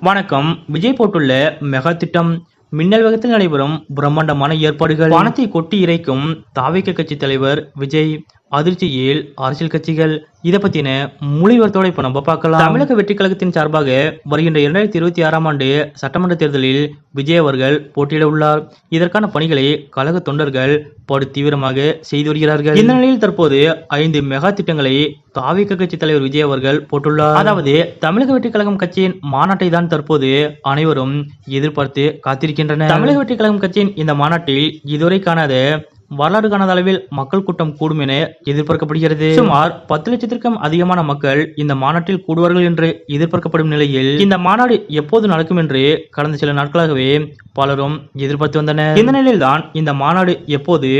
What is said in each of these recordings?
வணக்கம். விஜய் போட்டுள்ள மெகா திட்டம். மின்னல் வேகத்தில் நடைபெறும் பிரம்மாண்டமான ஏற்பாடுகள். பணத்தை கொட்டி இறைக்கும் தாவிக்க கட்சி தலைவர் விஜய். அதிர்ச்சியில் அரசியல் கட்சிகள் இதை பத்தின மொழிவர்த்தோட இப்ப நம்ம பார்க்கலாம். தமிழக வெற்றி கழகத்தின் சார்பாக வருகின்ற இரண்டாயிரத்தி இருபத்தி ஆறாம் ஆண்டு சட்டமன்ற தேர்தலில் விஜய் அவர்கள் போட்டியிட உள்ளார். இதற்கான பணிகளை கழக தொண்டர்கள் படு தீவிரமாக செய்து வருகிறார்கள். இந்த நிலையில் தற்போது ஐந்து மெகா திட்டங்களை தாவிக கட்சி தலைவர் விஜய் அவர்கள் போட்டுள்ளார். அதாவது தமிழக வெற்றி கழகம் கட்சியின் மாநாட்டை தான் தற்போது அனைவரும் எதிர்பார்த்து காத்திருக்கின்றனர். தமிழக வெற்றி கழகம் கட்சியின் இந்த மாநாட்டில் இதுவரை காணாத வரலாறு காணாத அளவில் மக்கள் கூட்டம் கூடும் என எதிர்பார்க்கப்படுகிறது. சுமார் பத்து லட்சத்திற்கும் அதிகமான மக்கள் இந்த மாநாட்டில் கூடுவார்கள் என்று எதிர்பார்க்கப்படும் நிலையில் இந்த மாநாடு எப்போது நடக்கும் என்று கடந்த சில நாட்களாகவே பலரும் எதிர்பார்த்து வந்தனர். இந்த நிலையில்தான் இந்த மாநாடு எப்போது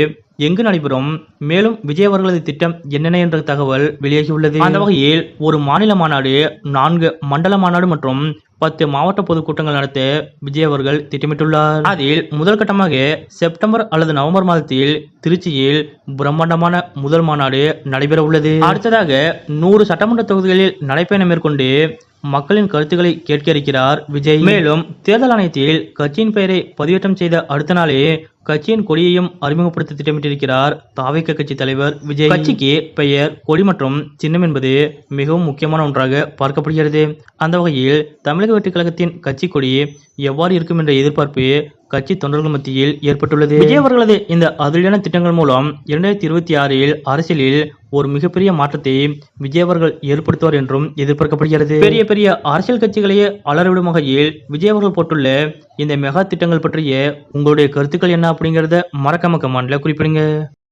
எங்கு நடைபெறும் மேலும் விஜய் அவர்களது திட்டம் என்னென்ன என்ற தகவல் வெளியாகியுள்ளது. அந்த வகையில் ஒரு மாநில மாநாடு நான்கு மண்டல மாநாடு மற்றும் பத்து மாவட்ட பொதுக்கூட்டங்கள் நடத்த விஜய் அவர்கள் திட்டமிட்டுள்ளார். அதில் முதல் கட்டமாக செப்டம்பர் அல்லது நவம்பர் மாதத்தில் திருச்சியில் பிரம்மாண்டமான முதல் மாநாடு நடைபெற உள்ளது. அடுத்ததாக நூறு சட்டமன்ற தொகுதிகளில் நடைபயணம் மேற்கொண்டு மக்களின் கருத்துக்களை கேட்க இருக்கிறார் விஜய். மேலும் தேர்தல் ஆணையத்தில் கட்சியின் பெயரை பதிவேற்றம் செய்த அடுத்த நாளே கட்சியின் கொடியையும் அறிமுகப்படுத்த திட்டமிட்டிருக்கிறார் தாவைக்க கட்சி தலைவர் விஜய். கட்சிக்கு பெயர் கொடி மற்றும் சின்னம் என்பது மிகவும் முக்கியமான ஒன்றாக பார்க்கப்படுகிறது. அந்த வகையில் தமிழக வெற்றி கழகத்தின் கட்சி கொடியே எவ்வாறு இருக்கும் என்ற எதிர்பார்ப்பு கட்சி தொண்டர்கள் மத்தியில் ஏற்பட்டுள்ளது. விஜய் அவர்களது இந்த அதிரடியான திட்டங்கள் மூலம் இரண்டாயிரத்தி இருபத்தி ஆறில் அரசியலில் ஒரு மிகப்பெரிய மாற்றத்தை விஜய் அவர்கள் ஏற்படுத்துவார் என்றும் எதிர்பார்க்கப்படுகிறது. பெரிய பெரிய அரசியல் கட்சிகளையே அலறவிடும் வகையில் விஜய் அவர்கள் போட்டுள்ள இந்த மெகா திட்டங்கள் பற்றிய உங்களுடைய கருத்துக்கள் என்ன அப்படிங்கறத மறக்காம கமாண்ட்ல குறிப்பிடுங்க.